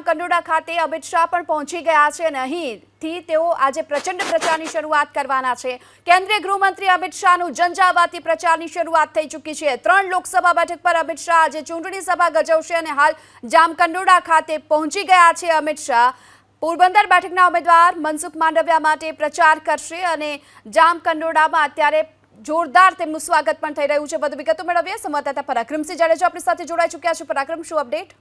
જામકંડોળા ખાતે અમિત શાહ પણ પહોંચી ગયા છે અને અહીંથી તેઓ આજે પ્રચંડ પ્રચારની શરૂઆત કરવાના છે. કેન્દ્રીય ગૃહમંત્રી અમિત શાહનું ઝંઝાવાતી પ્રચારની શરૂઆત થઈ ચૂકી છે. ત્રણ લોકસભા બેઠક પર અમિત શાહ આજે ચૂંટણી સભા ગજવશે અને હાલ જામકંડોડા ખાતે પહોંચી ગયા છે અમિત શાહ. પોરબંદર બેઠકના ઉમેદવાર મનસુખ માંડવિયા માટે પ્રચાર કરશે અને જામકંડોડામાં અત્યારે જોરદાર તેમનું સ્વાગત પણ થઈ રહ્યું છે. વધુ વિગતો મેળવીએ. સંવાદદાતા પરાક્રમસિંહ જાડેજા આપણી સાથે જોડાઈ ચૂક્યા છે. પરાક્રમ, શું અપડેટ?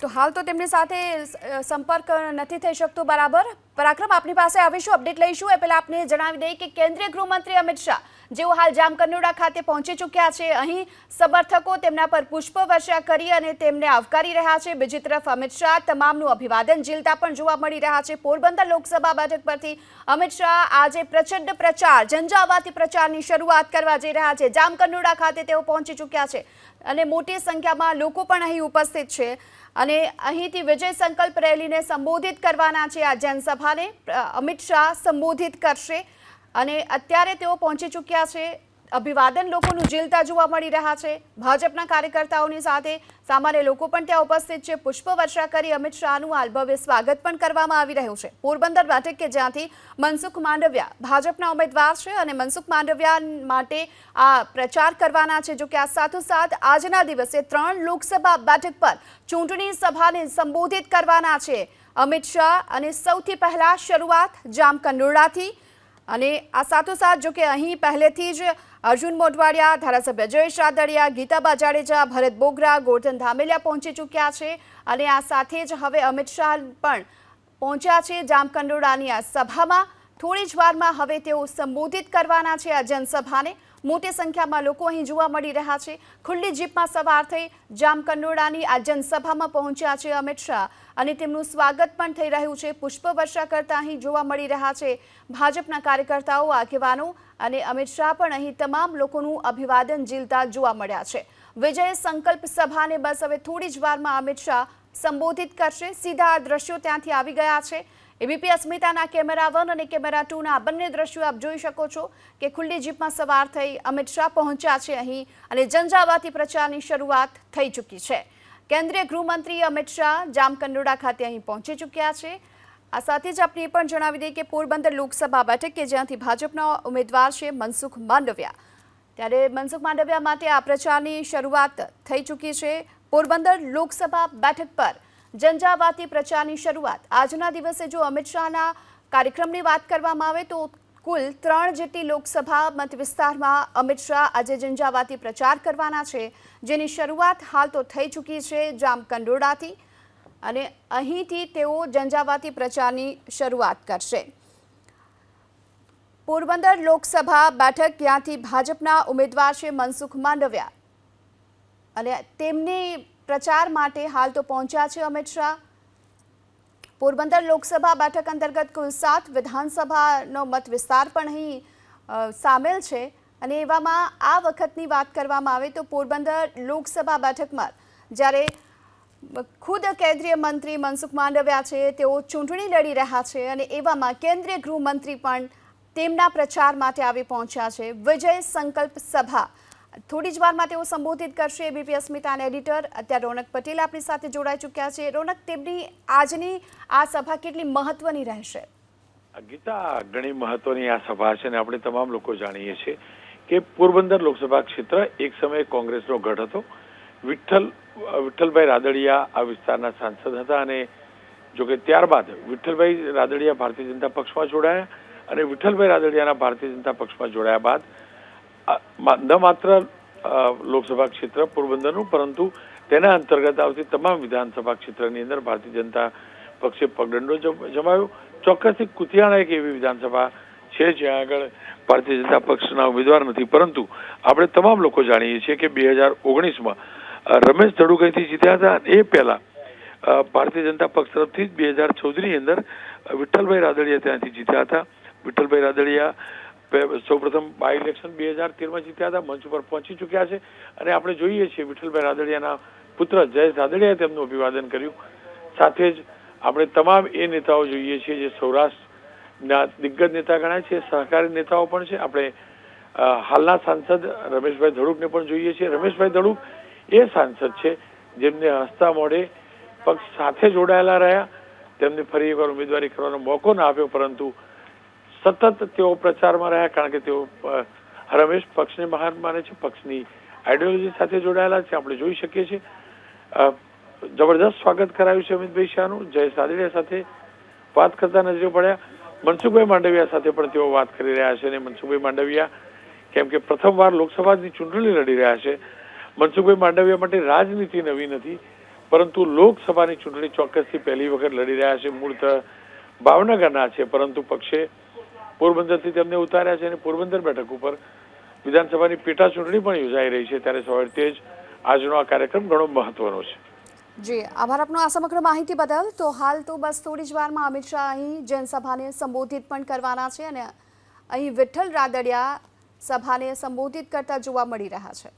તો હાલ તો તેમની સાથે સંપર્ક નથી થઈ શકતો બરાબર. પરાક્રમ, આપની પાસે આવીશું, અપડેટ લઈશું. એ પહેલા આપને જણાવી દઈએ કે કેન્દ્રીય ગૃહમંત્રી અમિત શાહ, જેઓ હાલ જામકંડોળા ખાતે પહોંચી ચૂક્યા છે, અહીં સમર્થકો તેમના પર પુષ્પ વર્ષા કરી અને તેમને આવકારી રહ્યા છે. બીજી તરફ અમિત શાહ તમામનું અભિવાદન ઝીલતા પણ જોવા મળી રહ્યા છે. પોરબંદર લોકસભા બેઠક પરથી અમિત શાહ આજે પ્રચંડ પ્રચાર, ઝંઝાવાતી પ્રચારની શરૂઆત કરવા જઈ રહ્યા છે. જામકંડોળા ખાતે તેઓ પહોંચી ચૂક્યા છે. અને મોટી સંખ્યામાં લોકો પણ અહીં ઉપસ્થિત છે. અને અહીંથી વિજય સંકલ્પ રેલીને સંબોધિત કરવાના છે આ જનસભાને. અમિત શાહ સંબોધિત કરશે. અને અત્યારે તેઓ પહોંચી ચૂક્યા છે. અભિવાદન લોકોનું ઝીલતા જોવા મળી રહ્યા છે. ભાજપના કાર્યકર્તાઓની સાથે સામાન્ય લોકો પણ ત્યાં ઉપસ્થિત છે. પુષ્પવર્ષા કરી અમિત શાહનું હાલ સ્વાગત પણ કરવામાં આવી રહ્યું છે. પોરબંદર બેઠક કે જ્યાંથી મનસુખ માંડવિયા ભાજપના ઉમેદવાર છે અને મનસુખ માંડવિયા માટે આ પ્રચાર કરવાના છે. જો કે આ સાથોસાથ આજના દિવસે ત્રણ લોકસભા બેઠક પર ચૂંટણી સભાને સંબોધિત કરવાના છે. અમિત શાહ અને સૌથી પહેલાં શરૂઆત જામકંડોળાથી અને આ સાથોસાથ જો કે અહીં પહેલેથી જ અર્જુન મોઢવાડિયા, ધારાસભ્ય જયેશ રાદડિયા ગીતાબા જાડેજા ભરત બોગરા, ગોરધન ધામેલિયા પહોંચી ચૂક્યા છે અને આ સાથે જ હવે અમિત શાહ પણ પહોંચ્યા છે જામકંડોળાની આ સભામાં. થોડી જ વારમાં હવે તેઓ સંબોધિત કરવાના છે આ જનસભાને. મોટી સંખ્યામાં લોકો અહીં જોવા મળી રહ્યા છે. ખુલ્લી જીપમાં સવાર થઈ જામકંડોળાની આ જનસભામાં પહોંચ્યા છે અમિત શાહ અને તેમનું સ્વાગત પણ થઈ રહ્યું છે. પુષ્પવર્ષા કરતા અહીં જોવા મળી રહ્યા છે. ભાજપના કાર્યકર્તાઓ, આગેવાનો અને અમિત શાહ પણ અહીં તમામ લોકોનું અભિવાદન ઝીલતા જોવા મળ્યા છે. વિજય સંકલ્પ સભાને બસ હવે થોડી જ વારમાં અમિત શાહ સંબોધિત કરશે. સીધા દ્રશ્યો ત્યાંથી આવી ગયા છે. એબીપી અસ્મિતાના કેમેરા વન અને કેમેરા ટુના બંને દ્રશ્યો આપ જોઈ શકો છો કે ખુલ્લી જીપમાં સવાર થઈ અમિત શાહ પહોંચ્યા છે અહીં અને જંજાવાતી પ્રચારની શરૂઆત થઈ ચૂકી છે. કેન્દ્રીય ગૃહમંત્રી અમિત શાહ જામકંડોડા ખાતે અહીં પહોંચી ચૂક્યા છે. આ સાથે જ આપણે એ પણ જણાવી દઈએ કે પોરબંદર લોકસભા બેઠક કે જ્યાંથી ભાજપના ઉમેદવાર છે મનસુખ માંડવિયા. ત્યારે મનસુખ માંડવિયા માટે આ પ્રચારની શરૂઆત થઈ ચૂકી છે. પોરબંદર લોકસભા બેઠક પર ઝંઝાવાતી પ્રચારની શરૂઆત. આજના દિવસે જો અમિત શાહના કાર્યક્રમની વાત કરવામાં આવે તો કુલ ત્રણ જેટલી લોકસભા મત વિસ્તારમાં અમિત શાહ આજે ઝંઝાવાતી પ્રચાર કરવાના છે. જેની શરૂઆત હાલ તો થઈ ચૂકી છે જામકંડોળાથી અને અહીંથી તેઓ ઝંઝાવાતી પ્રચારની શરૂઆત કરશે. પોરબંદર લોકસભા બેઠક ત્યાંથી ભાજપના ઉમેદવાર છે મનસુખ માંડવિયા? અને તેમની પ્રચાર માટે હાલ તો પહોંચ્યા છે અમિત શાહ. પોરબંદર લોકસભા બેઠક અંતર્ગત કુલ સાત વિધાનસભાનો મત વિસ્તાર પણ અહીં સામેલ છે. અને એવામાં આ વખતની વાત કરવામાં આવે તો પોરબંદર લોકસભા બેઠકમાં જ્યારે ખુદ કેન્દ્રીય મંત્રી મનસુખ માંડવિયા છે, તેઓ ચૂંટણી લડી રહ્યા છે અને એવામાં કેન્દ્રીય ગૃહમંત્રી પણ તેમના પ્રચાર માટે આવી પહોંચ્યા છે. વિજય સંકલ્પ સભા થોડી જ વારમાં તેઓ સંબોધિત કરશે એબીપી અસ્મિતાના એડિટર. અત્યારે રોનક પટેલ આપણી સાથે જોડાઈ ચૂક્યા છે. રોનક, તેમની આજની આ સભા કેટલી મહત્વની રહેશે? ગીતા ઘણી મહત્વની આ સભા છે અને આપણે તમામ લોકો જાણીએ છીએ કે પોરબંદર લોકસભા ક્ષેત્ર એક સમયે કોંગ્રેસનો ગઢ હતો. વિઠ્ઠલ, વિઠ્ઠલભાઈ રાદડિયા આ વિસ્તારના સાંસદ હતા અને જો કે ત્યારબાદ વિઠ્ઠલભાઈ રાદડિયા ભારતીય જનતા પક્ષમાં જોડાયા અને વિઠ્ઠલભાઈ રાદડિયાના ભારતીય જનતા પક્ષમાં જોડાયા બાદ ન માત્ર લોકસભા ક્ષેત્ર પોરબંદરનું, પરંતુ તેના અંતર્ગત આવતી તમામ વિધાનસભા ક્ષેત્રની અંદર ભારતીય જનતા પક્ષે પગદંડો જમ- જમાવ્યો. ચોક્કસથી કુતિયાણા એક એવી વિધાનસભા છે, જ્યાં આગળ ભારતીય જનતા પક્ષના ઉમેદવાર નથી. પરંતુ આપણે તમામ લોકો જાણીએ છીએ કે બે હજાર ઓગણીસમાં રમેશ ધડુકાઈથી જીત્યા હતા. એ પહેલા ભારતીય જનતા પક્ષ તરફથી બે હજાર ચૌદની અંદર વિઠ્ઠલભાઈ રાદડિયા ત્યાંથી જીત્યા હતા. વિઠ્ઠલભાઈ રાદડિયા સૌપ્રથમ બાય ઇલેક્શન બે હજાર તેરમાં જીત્યા હતા, મંચ ઉપર પહોંચી ચૂક્યા છે. અને આપણે જોઈએ છીએ વિઠ્ઠલભાઈ રાદડિયાના પુત્ર જયેશ રાદડિયાએ તેમનું અભિવાદન કર્યું. સાથે જ આપણે તમામ એ નેતાઓ જોઈએ છીએ જે સૌરાષ્ટ્રના દિગ્ગજ નેતા ગણાય છે, સહકારી નેતાઓ પણ છે. આપણે હાલના સાંસદ રમેશભાઈ ધડુકને પણ જોઈએ છીએ. રમેશભાઈ ધડુક એ સાંસદ છે જેમને હસતા મોઢે પક્ષ સાથે જોડાયેલા રહ્યા. તેમને ફરી એકવાર ઉમેદવારી કરવાનો મોકો ના આપ્યો, પરંતુ સતત તેઓ પ્રચારમાં રહ્યા, કારણ કે તેઓ રમેશ પક્ષને મહાન માને છે, પક્ષની આઈડિયોલોજી સાથે જોડાયેલા છે, આપણે જોઈ શકીએ છીએ. જબરદસ્ત સ્વાગત કરાયું છે અમિતભાઈ શાહનું, જય સાદડિયા સાથે વાત કરતા નજરે પડ્યા. મનસુખભાઈ માંડવિયા સાથે પણ તેઓ વાત કરી રહ્યા છે અને મનસુખભાઈ માંડવિયા કેમ કે પ્રથમવાર લોકસભાની ચૂંટણી લડી રહ્યા છે. મનસુખભાઈ માંડવિયા માટે રાજનીતિ નવી નથી, પરંતુ લોકસભાની ચૂંટણી ચોક્કસથી પહેલી વખત લડી રહ્યા છે. મૂળ ભાવનગરના છે, પરંતુ પક્ષે પોરબંદરથી તેમને ઉતાર્યા છે અને પોરબંદર બેઠક ઉપર વિધાનસભાની પેટા ચૂંટણી પણ યોજાઈ રહી છે. ત્યારે સવારથી જ આજનો આ કાર્યક્રમ ઘણો મહત્વનો છે. જી, આભાર આપનો આ સમગ્ર માહિતી બદલ. તો હાલ તો બસ થોડી જ વારમાં અમિત શાહ અહીં જનસભાને સંબોધિત પણ કરવાના છે અને અહીં વિઠ્ઠલ રાદડિયા સભાને સંબોધિત કરતા જોવા મળી રહ્યા છે.